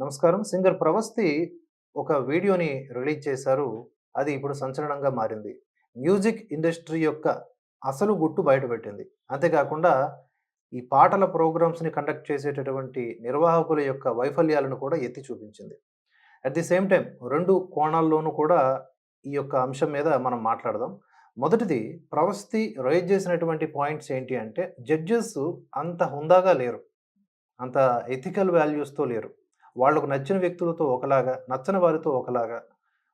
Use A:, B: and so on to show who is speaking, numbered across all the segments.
A: నమస్కారం. సింగర్ ప్రవస్తి ఒక వీడియోని రిలీజ్ చేశారు. అది ఇప్పుడు సంచలనంగా మారింది. మ్యూజిక్ ఇండస్ట్రీ యొక్క అసలు గుట్టు బయటపెట్టింది. అంతేకాకుండా ఈ పాటల ప్రోగ్రామ్స్ని కండక్ట్ చేసేటటువంటి నిర్వాహకుల యొక్క వైఫల్యాలను కూడా ఎత్తి చూపించింది. అట్ ది సేమ్ టైం రెండు కోణాల్లోనూ కూడా ఈ యొక్క అంశం మీద మనం మాట్లాడదాం. మొదటిది ప్రవస్తి రైజ్ చేసినటువంటి పాయింట్స్ ఏంటి అంటే జడ్జెస్ అంత హుందాగా లేరు. అంత ఎథికల్ వాల్యూస్తో లేరు. వాళ్ళకు నచ్చిన వ్యక్తులతో ఒకలాగా నచ్చని వారితో ఒకలాగా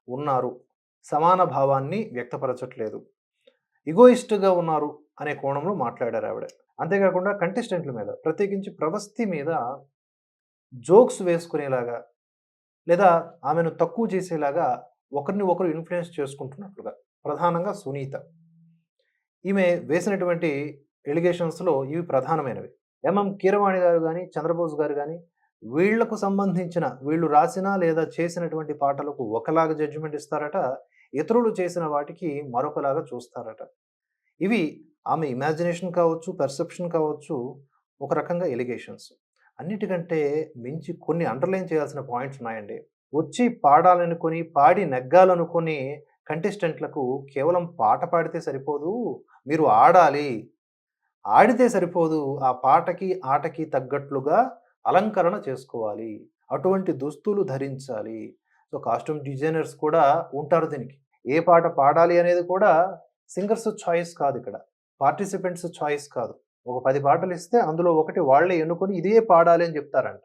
A: ఉన్నారు. సమాన భావాన్ని వ్యక్తపరచట్లేదు. ఇగోయిస్ట్గా ఉన్నారు అనే కోణంలో మాట్లాడారు ఆవిడ. అంతేకాకుండా కంటెస్టెంట్ల మీద ప్రత్యేకించి ప్రవస్తి మీద జోక్స్ వేసుకునేలాగా లేదా ఆమెను తక్కువ చేసేలాగా ఒకరిని ఒకరు ఇన్ఫ్లుయెన్స్ చేసుకుంటున్నట్లుగా ప్రధానంగా సునీత. ఈమె వేసినటువంటి ఎలిగేషన్స్లో ఇవి ప్రధానమైనవి. ఎంఎం కీరవాణి గారు కానీ చంద్రబోస్ గారు కానీ వీళ్ళకు సంబంధించిన వీళ్ళు రాసిన లేదా చేసినటువంటి పాటలకు ఒకలాగా జడ్జిమెంట్ ఇస్తారట. ఇతరులు చేసిన వాటికి మరొకలాగా చూస్తారట. ఇవి ఆమె ఇమాజినేషన్ కావచ్చు పెర్సెప్షన్ కావచ్చు ఒక రకంగా ఎలిగేషన్స్ అన్నిటికంటే మించి కొన్ని అండర్లైన్ చేయాల్సిన పాయింట్స్ ఉన్నాయండి. వచ్చి పాడాలనుకొని పాడి నెగ్గాలనుకొని కంటెస్టెంట్లకు కేవలం పాట పాడితే సరిపోదు మీరు ఆడాలి. ఆడితే సరిపోదు ఆ పాటకి ఆటకి తగ్గట్లుగా అలంకరణ చేసుకోవాలి. అటువంటి దుస్తులు ధరించాలి. సో కాస్ట్యూమ్ డిజైనర్స్ కూడా ఉంటారు దీనికి. ఏ పాట పాడాలి అనేది కూడా సింగర్స్ చాయిస్ కాదు ఇక్కడ. పార్టిసిపెంట్స్ చాయిస్ కాదు. ఒక పది పాటలు ఇస్తే అందులో ఒకటి వాళ్ళే ఎన్నుకొని ఇదే పాడాలి అని చెప్తారంట.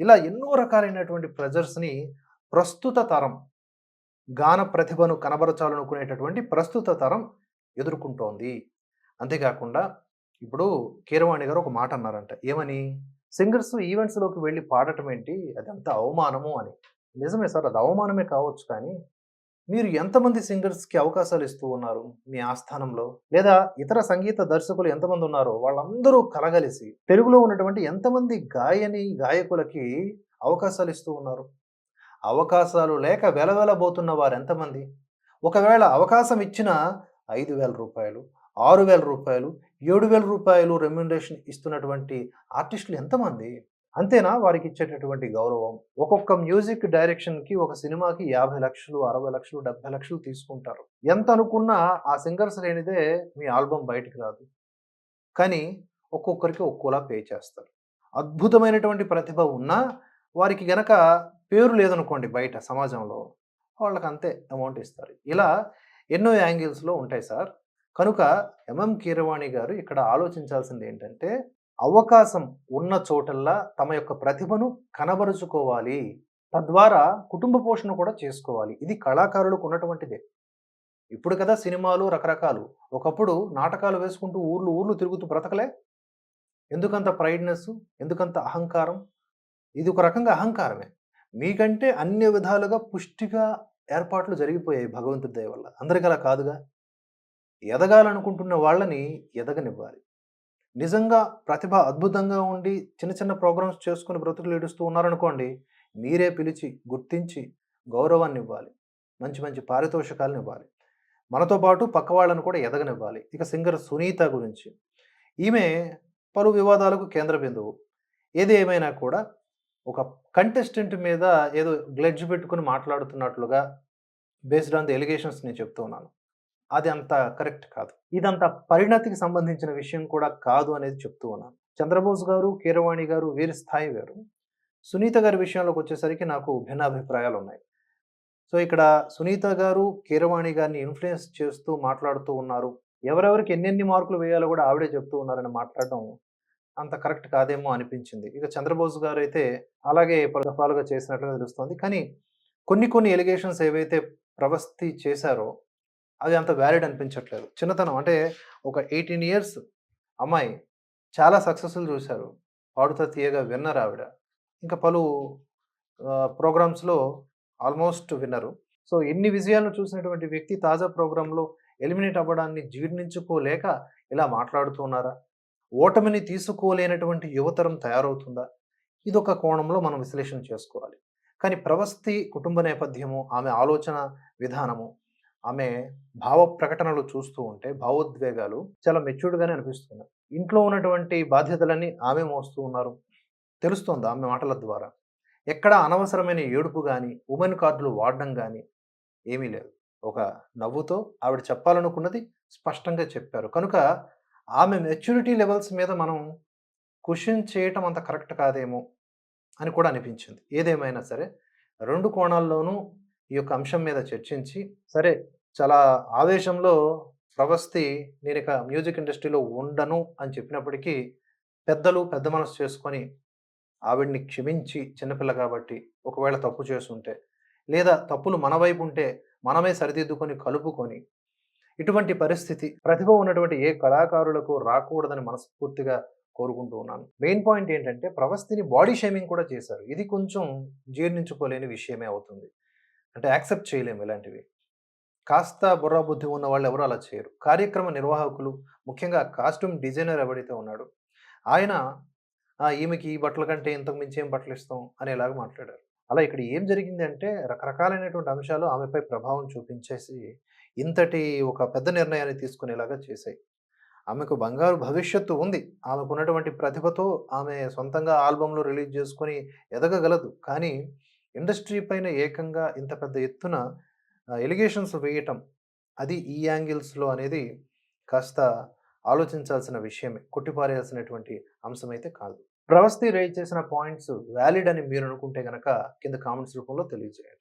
A: ఇలా ఎన్నో రకాలైనటువంటి ప్రెజర్స్ని ప్రస్తుత తరం గాన ప్రతిభను కనబరచాలనుకునేటటువంటి ప్రస్తుత తరం ఎదుర్కొంటోంది. అంతేకాకుండా ఇప్పుడు కీరవాణి గారు ఒక మాట అన్నారంట. ఏమని? సింగర్స్ ఈవెంట్స్లోకి వెళ్ళి పాడటం ఏంటి? అది అంత అవమానము అని. నిజమే సార్ అది అవమానమే కావచ్చు కానీ మీరు ఎంతమంది సింగర్స్కి అవకాశాలు ఇస్తూ ఉన్నారు మీ ఆస్థానంలో? లేదా ఇతర సంగీత దర్శకులు ఎంతమంది ఉన్నారో వాళ్ళందరూ కలగలిసి తెలుగులో ఉన్నటువంటి ఎంతమంది గాయని గాయకులకి అవకాశాలు ఇస్తూ ఉన్నారు? అవకాశాలు లేక వెలవెలబోతున్న వారు ఎంతమంది? ఒకవేళ అవకాశం ఇచ్చిన ఐదు వేల రూపాయలు ఆరు వేల రూపాయలు ఏడు వేల రూపాయలు రెమ్యునరేషన్ ఇస్తున్నటువంటి ఆర్టిస్టులు ఎంతమంది? అంతేనా? వారికి ఇచ్చేటటువంటి గౌరవం. ఒక్కొక్క మ్యూజిక్ డైరెక్షన్కి ఒక సినిమాకి యాభై లక్షలు అరవై లక్షలు డెబ్బై లక్షలు తీసుకుంటారు. ఎంత అనుకున్నా ఆ సింగర్స్ లేనిదే మీ ఆల్బమ్ బయటికి రాదు. కానీ ఒక్కొక్కరికి ఒక్కోలా పే చేస్తారు. అద్భుతమైనటువంటి ప్రతిభ ఉన్నా వారికి గనక పేరు లేదనుకోండి బయట సమాజంలో వాళ్ళకి అంతే అమౌంట్ ఇస్తారు. ఇలా ఎన్నో యాంగిల్స్లో ఉంటాయి సార్. కనుక ఎంఎం కీరవాణి గారు ఇక్కడ ఆలోచించాల్సింది ఏంటంటే అవకాశం ఉన్న చోటల్లా తమ యొక్క ప్రతిభను కనబరుచుకోవాలి. తద్వారా కుటుంబ పోషణ కూడా చేసుకోవాలి. ఇది కళాకారులకు ఉన్నటువంటిదే. ఇప్పుడు కదా సినిమాలు రకరకాలు. ఒకప్పుడు నాటకాలు వేసుకుంటూ ఊర్లు ఊర్లు తిరుగుతూ బ్రతకలే. ఎందుకంత ప్రైడ్నెస్ ఎందుకంత అహంకారం? ఇది ఒక రకంగా అహంకారమే. మీకంటే అన్ని విధాలుగా పుష్టిగా ఏర్పాట్లు జరిగిపోయాయి భగవంతుడి దయ వల్ల. అందరికీ అలా కాదుగా? ఎదగాలనుకుంటున్న వాళ్ళని ఎదగనివ్వాలి. నిజంగా ప్రతిభ అద్భుతంగా ఉండి చిన్న చిన్న ప్రోగ్రామ్స్ చేసుకుని బ్రతుకులు ఏడుస్తూ ఉన్నారనుకోండి మీరే పిలిచి గుర్తించి గౌరవాన్ని ఇవ్వాలి. మంచి మంచి పారితోషికాలను ఇవ్వాలి. మనతో పాటు పక్క వాళ్ళను కూడా ఎదగనివ్వాలి. ఇక సింగర్ సునీత గురించి. ఈమె పలు వివాదాలకు కేంద్ర బిందువు. ఏది ఏమైనా కూడా ఒక కంటెస్టెంట్ మీద ఏదో గ్లెడ్జ్ పెట్టుకుని మాట్లాడుతున్నట్లుగా బేస్డ్ ఆన్ ది ఎలిగేషన్స్ నేను చెప్తూ ఉన్నాను. అది అంత కరెక్ట్ కాదు. ఇదంత పరిణతికి సంబంధించిన విషయం కూడా కాదు అనేది చెప్తూ ఉన్నాను. చంద్రబోస్ గారు కీరవాణి గారు వీరి స్థాయి వేరు. సునీత గారి విషయంలోకి వచ్చేసరికి నాకు భిన్నాభిప్రాయాలు ఉన్నాయి. సో ఇక్కడ సునీత గారు కీరవాణి గారిని ఇన్ఫ్లుయెన్స్ చేస్తూ మాట్లాడుతూ ఉన్నారు. ఎవరెవరికి ఎన్నెన్ని మార్కులు వేయాలో కూడా ఆవిడే చెప్తూ ఉన్నారని మాట్లాడడం అంత కరెక్ట్ కాదేమో అనిపించింది. ఇక చంద్రబోస్ గారు అయితే అలాగే పలుదఫాలుగా చేసినట్లుగా తెలుస్తోంది. కానీ కొన్ని కొన్ని ఎలిగేషన్స్ ఏవైతే ప్రవస్తి చేశారో అది అంత వ్యాలిడ్ అనిపించట్లేదు. చిన్నతనం అంటే ఒక ఎయిటీన్ ఇయర్స్ అమ్మాయి చాలా సక్సెస్ఫుల్ చూశారు. పాడుతా తీయగా విన్నర్ ఆవిడ. ఇంకా పలు ప్రోగ్రామ్స్లో ఆల్మోస్ట్ విన్నరు సో ఎన్ని విజయాలను చూసినటువంటి వ్యక్తి తాజా ప్రోగ్రాంలో ఎలిమినేట్ అవ్వడాన్ని జీర్ణించుకోలేక ఇలా మాట్లాడుతున్నారా ఓటమిని తీసుకోలేనటువంటి యువతరం తయారవుతుందా? ఇదొక కోణంలో మనం విశ్లేషణ చేసుకోవాలి. కానీ ప్రవస్తి కుటుంబ నేపథ్యము ఆమె ఆలోచన విధానము ఆమె భావ ప్రకటనలు చూస్తూ ఉంటే భావోద్వేగాలు చాలా మెచ్యూర్డ్గానే అనిపిస్తున్నాయి ఇంట్లో ఉన్నటువంటి బాధ్యతలన్నీ ఆమె మోస్తూ ఉన్నారు తెలుస్తోంది ఆమె మాటల ద్వారా ఎక్కడ అనవసరమైన ఏడుపు కానీ ఉమెన్ కార్డులు వాడడం కానీ ఏమీ లేదు. ఒక నవ్వుతో ఆవిడ చెప్పాలనుకున్నది స్పష్టంగా చెప్పారు. కనుక ఆమె మెచ్యూరిటీ లెవెల్స్ మీద మనం క్వశ్చన్ చేయటం అంత కరెక్ట్ కాదేమో అని కూడా అనిపించింది. ఏదేమైనా సరే రెండు కోణాల్లోనూ ఈ యొక్క అంశం మీద చర్చించి, సరే చాలా ఆవేశంలో ప్రవస్తి ఇక మ్యూజిక్ ఇండస్ట్రీలో ఉండను అని చెప్పినప్పటికీ, పెద్దలు పెద్ద మనసు చేసుకొని ఆవిడని క్షమించి చిన్నపిల్ల కాబట్టి ఒకవేళ తప్పు చేస్తుంటే లేదా తప్పులు మన వైపు ఉంటే మనమే సరిదిద్దుకొని, కలుపుకొని ఇటువంటి పరిస్థితి ప్రతిభ ఉన్నటువంటి ఏ కళాకారులకు రాకూడదని మనస్ఫూర్తిగా కోరుకుంటూ ఉన్నాను. మెయిన్ పాయింట్ ఏంటంటే ప్రవస్తిని బాడీ షేమింగ్ కూడా చేశారు. ఇది కొంచెం జీర్ణించుకోలేని విషయమే అవుతుంది. అంటే యాక్సెప్ట్ చేయలేము ఇలాంటివి. కాస్త బుర్ర బుద్ధి ఉన్న వాళ్ళు ఎవరు అలా చేయరు. కార్యక్రమ నిర్వాహకులు ముఖ్యంగా కాస్ట్యూమ్ డిజైనర్ ఎవడైతే ఉన్నాడో ఆయన ఈమెకి ఈ బట్టల కంటే ఇంతకు మించి ఏం బట్టలిస్తాం అనేలాగా మాట్లాడారు. అలా ఇక్కడ ఏం జరిగింది అంటే రకరకాలైనటువంటి అంశాలు ఆమెపై ప్రభావం చూపించేసి ఇంతటి ఒక పెద్ద నిర్ణయాన్ని తీసుకునేలాగా చేశాయి. ఆమెకు బంగారు భవిష్యత్తు ఉంది. ఆమెకు ఉన్నటువంటి ప్రతిభతో ఆమె సొంతంగా ఆల్బమ్‌లు రిలీజ్ చేసుకొని ఎదగగలదు. కానీ ఇండస్ట్రీ పైన ఏకంగా ఇంత పెద్ద ఎత్తున ఎలిగేషన్స్ వేయటం అది ఈ యాంగిల్స్‌లో అనేది కాస్త ఆలోచించాల్సిన విషయమే. కొట్టిపారేయాల్సినటువంటి అంశమైతే కాదు. ప్రవస్తి రైజ్ చేసిన పాయింట్స్ వ్యాలిడ్ అని మీరు అనుకుంటే కనుక కింద కామెంట్స్ రూపంలో తెలియజేయండి.